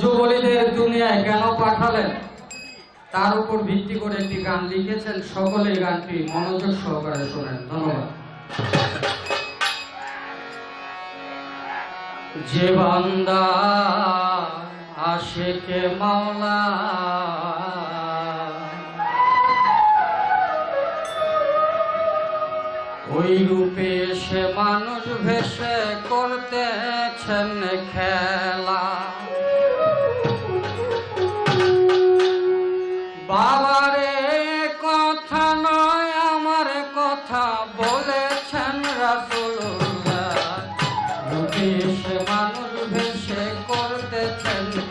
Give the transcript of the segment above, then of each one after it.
যুবলীদের দুনিয়ায় কেন পাঠালেন? তার উপর ভিত্তি করে একটি গান লিখেছেন। সকলে গানটি মনোযোগ সহকারে শোনেন। ধন্যবাদ। যে বান্দা আশেকে মাওলা, ওই রূপে সে মানুষ ভেসে করতেছেন খেলা।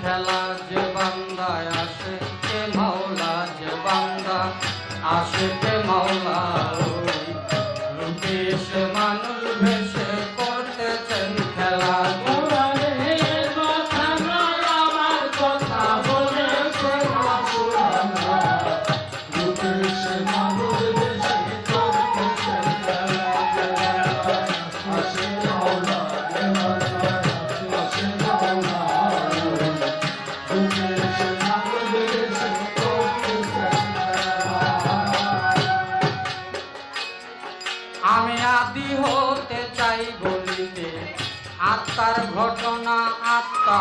খেলা যে বান্দায় আসে কে মাওলা যে বান্দা আসে। আত্মা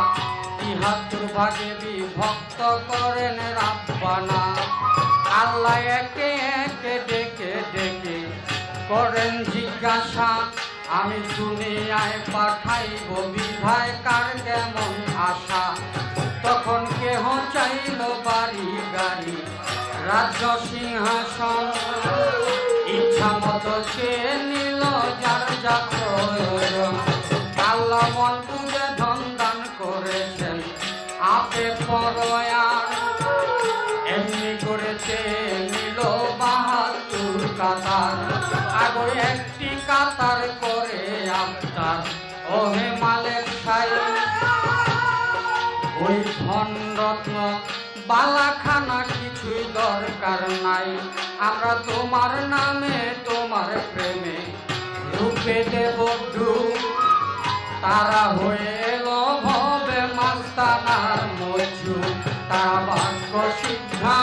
ইহা দুর্ভাগে বিভক্ত করেন রাব্বানা। আল্লাহ একে একে ডেকে ডেকে করেন জিজ্ঞাসা, আমি দুনিয়ায় পাঠাইব বিধায় কার কেমন আশা? তখন কেহ চাইল বাড়ি গাড়ি, রাজ্য সিংহাসন। ইচ্ছা মতো চেয়ে নিল যার যা প্রয়োজন। এমনি করে চেয়ে নিল বাহাদুর কাতার আগে একটি কাতার করে আপনার ওহে রত্ন বালাখানা কিছুই দরকার নাই। আমরা তোমার নামে তোমার প্রেমে রূপে দেব তারা হয়ে মাস্তানার মজু তারা বাক্য শিক্ষা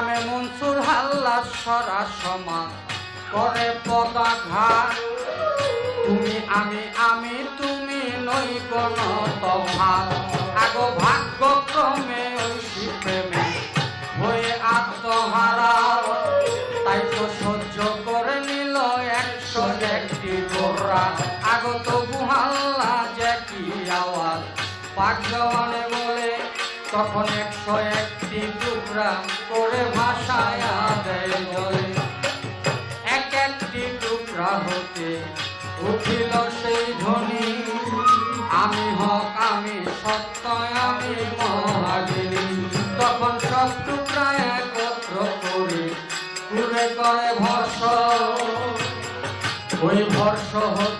নামে মনসুর হাল্লা সরা সমান। করে পদাঘাত। তুমি আমি আমি, তুমি নই কোন তফাৎ আগো ভাগ্যক্রমে ঐশী প্রেমে হয়ে আত্মহারা তাই তো সহ্য করে নিল একশো একটি গোরা আগত গুহাল্লা যে কি আওয়াজ। বলে তখন একশো একটি টুকরা করে ভাষায় দেয় জলে। এক একটি টুকরা হতে উঠিল সেই ধ্বনি, আমি হক, আমি সত্য, আমি মহাগিনী। তখন সব টুকরা একত্র করে কুড়ে করে ভর্ষ ওই ভর্ষ হতে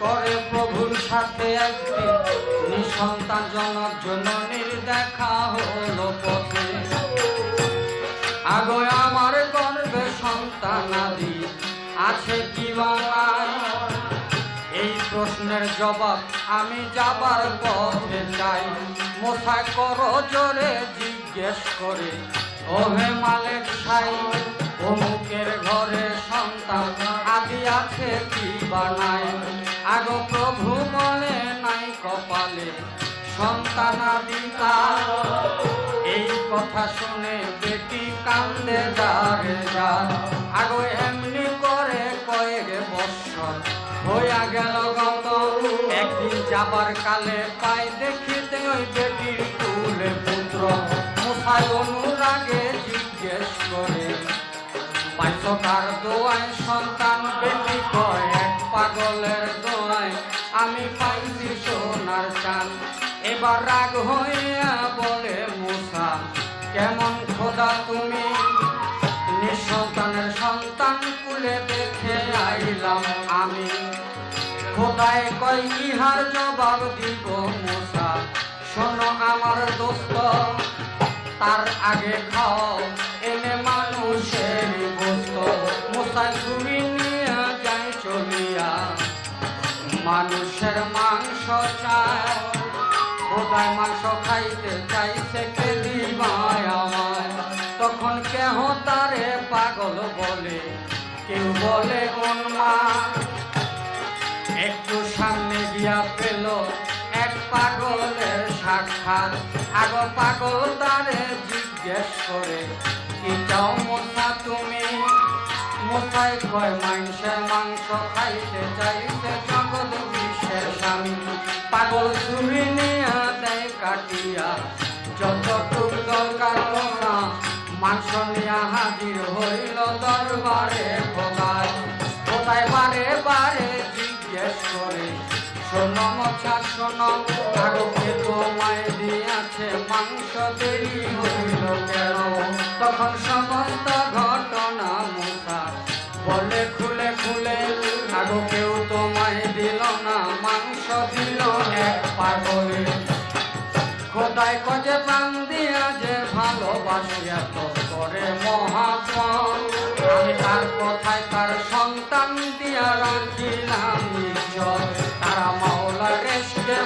করে প্রভুর সাথে একদিন নিঃসন্তান জনক জননীর দেখা হলো পথে। আগো আমার গর্বে সন্তান আদি আছে কি নাই? এই প্রশ্নের জবাব আমি যাবার পথে চাই। মোসাই করো জোরে জিজ্ঞেস করে, ওহে মালিক সাই অমুকের ঘরে সন্তান আছে কি বা নাই আগো প্রভু বলে, নাই কপালে সন্তান তার এই কথা শুনে বেটি কান্দে যারে যার। আগো এমনি করে কয়েক বৎসর হইয়া গেল গত একদিন যাবার কালে পাই দেখিতে ওই বেটির কুলে পুত্র। মুসাই অনুরাগে জিজ্ঞেস করে পাইছ কার দোয়ায়, সন্তান বেটি কয়, এক পাগলের দোয়ায়। আমি পাইছি সোনার চান এবার রাগ হইয়া বলে, মুসা, কেমন খোদা তুমি? নিঃসন্তানের সন্তান কুলে দেখে আইলাম আমি। খোদায় কই ইহার জবাব দিব, মুসা। শোনো আমার দোস্ত, তার আগে খাও, এনে মানুষের খোদায় মাংস খাইতে চাইছে কে দিবায় আমায়। তখন কেহ তারে পাগল বলে, কেউ বলে মা, একটু সামনে গিয়া পেল এক পাগলের সাক্ষাৎ, আগ পাগল তারে জিজ্ঞেস করে, কি চাও মশা তুমি? মশাই কয়, মাংসের মাংস খাইতে চাইতে জগৎ বিশ্বের স্বামী পাগল চুরি নিয়া দেয় কাটিয়া, যতটুক দরকার মশা মাংস নিয়া হাজির হইল দরবারে ভোগায়। কোথায় বারে বারে জিজ্ঞেস করে, শোনো মশা, শোনো কারোকে তোমায় দিয়াছে মাংস দেরি হইল কেন? তখন সমস্ত ঘটনা মশা বলে খুলে খুলে আগো কেউ তোমায় দিল না, মাংস দিল এক পাগলে খোদাই কজে প্রাণ দিয়া যে ভালোবাসিয়া তো করে মহাপন। আমি তার কথায় তার সন্তান দিয়া রাখিলাম তারা মাওলা রেশকে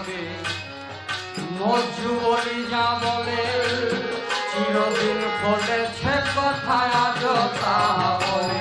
মহাভাবে মজু বলি যা বলে চিরদিন ফলেছে কথা আজ তা বলে।